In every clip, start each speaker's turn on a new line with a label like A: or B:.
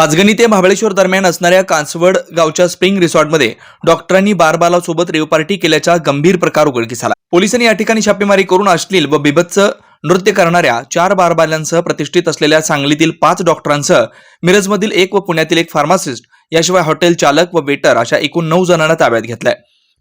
A: पाचगणी ते महाबळेश्वर दरम्यान असणाऱ्या कांसवड गावच्या स्प्रिंग रिसॉर्टमध्ये डॉक्टरांनी बारबालासोबत रेव पार्टी केल्याचा गंभीर प्रकार उघडकीस आला. पोलिसांनी या ठिकाणी छापेमारी करून अश्लील व बिभत्स नृत्य करणाऱ्या चार बारबाल्यांसह प्रतिष्ठित असलेल्या सांगलीतील पाच डॉक्टरांसह मिरजमधील एक व पुण्यातील एक फार्मासिस्ट याशिवाय हॉटेल चालक व वेटर अशा एकूण नऊ जणांना ताब्यात घेतलाय.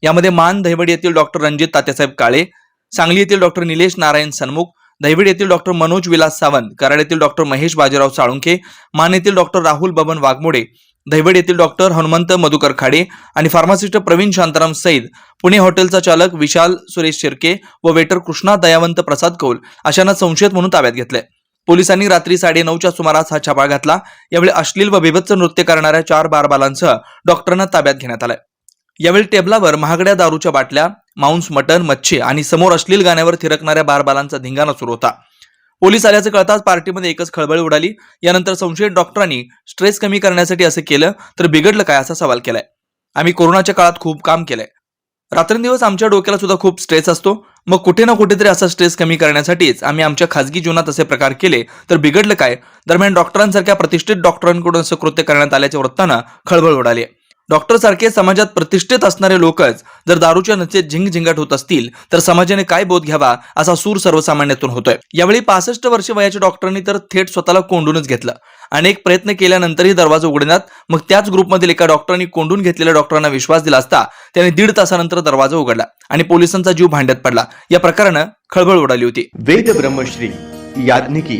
A: यामध्ये मान दहिवडी येथील डॉक्टर रणजित तात्यासाहेब काळे सांगली येथील डॉक्टर निलेश नारायण सन्मुख दहिवड येथील डॉक्टर मनोज विलास सावंत कराड येथील डॉक्टर महेश बाजीराव साळुंखे मान येथील डॉक्टर राहुल बबन वाघमोडे दहिवड येथील डॉक्टर हनुमंत मधुकर खाडे आणि फार्मासिस्ट प्रवीण शांताराम सईद पुणे हॉटेलचा चालक विशाल सुरेश शिर्के व वेटर कृष्णा दयावंत प्रसाद कौल अशांना संशयित म्हणून ताब्यात घेतले पोलिसांनी रात्री साडेनऊच्या सुमारास हा छापा घातला. यावेळी अश्लील व बिभत्स नृत्य करणाऱ्या चार बारबालांसह डॉक्टरांना ताब्यात घेण्यात आलं यावेळी टेबलावर महागड्या दारूच्या बाटल्या मांस मटण मच्छी आणि समोर अश्लील गाण्यावर थिरकणाऱ्या बारबालांचा धिंगाणा सुरू होता. पोलीस आल्याचं कळताच पार्टीमध्ये एकच खळबळ उडाली. यानंतर संशयित डॉक्टरांनी स्ट्रेस कमी करण्यासाठी असं केलं तर बिघडलं काय असा सवाल केलाय. आम्ही कोरोनाच्या काळात खूप काम केलंय. रात्रंदिवस आमच्या डोक्याला सुद्धा खूप स्ट्रेस असतो. मग कुठे ना कुठेतरी असा स्ट्रेस कमी करण्यासाठीच आम्ही आमच्या खाजगी जीवनात असे प्रकार केले तर बिघडलं काय? दरम्यान डॉक्टरांसारख्या प्रतिष्ठित डॉक्टरांकडून असं कृत्य करण्यात आल्याच्या वृत्तानं खळबळ उडाली डॉक्टरसारखे डॉक्टर सारखे समाजात प्रतिष्ठित असणारे लोकच जर दारूच्या नचेत झिंगझिंगाट होत असतील तर समाजाने काय बोध घ्यावा असा सूर सर्वसामान्यातून होतोय. यावेळी पासष्ट वर्ष वयाच्या डॉक्टरांनी तर थेट स्वतःला कोंडूनच घेतलं. अनेक प्रयत्न केल्यानंतरही दरवाजा उघडण्यात मग त्याच ग्रुपमधील एका डॉक्टरांनी कोंडून घेतलेल्या डॉक्टरांना विश्वास दिला असता त्याने दीड तासानंतर दरवाजा उघडला आणि पोलिसांचा जीव भांड्यात पडला. या प्रकारानं खळबळ उडाली होती.
B: वेद ब्रह्मश्री याज्ञिकी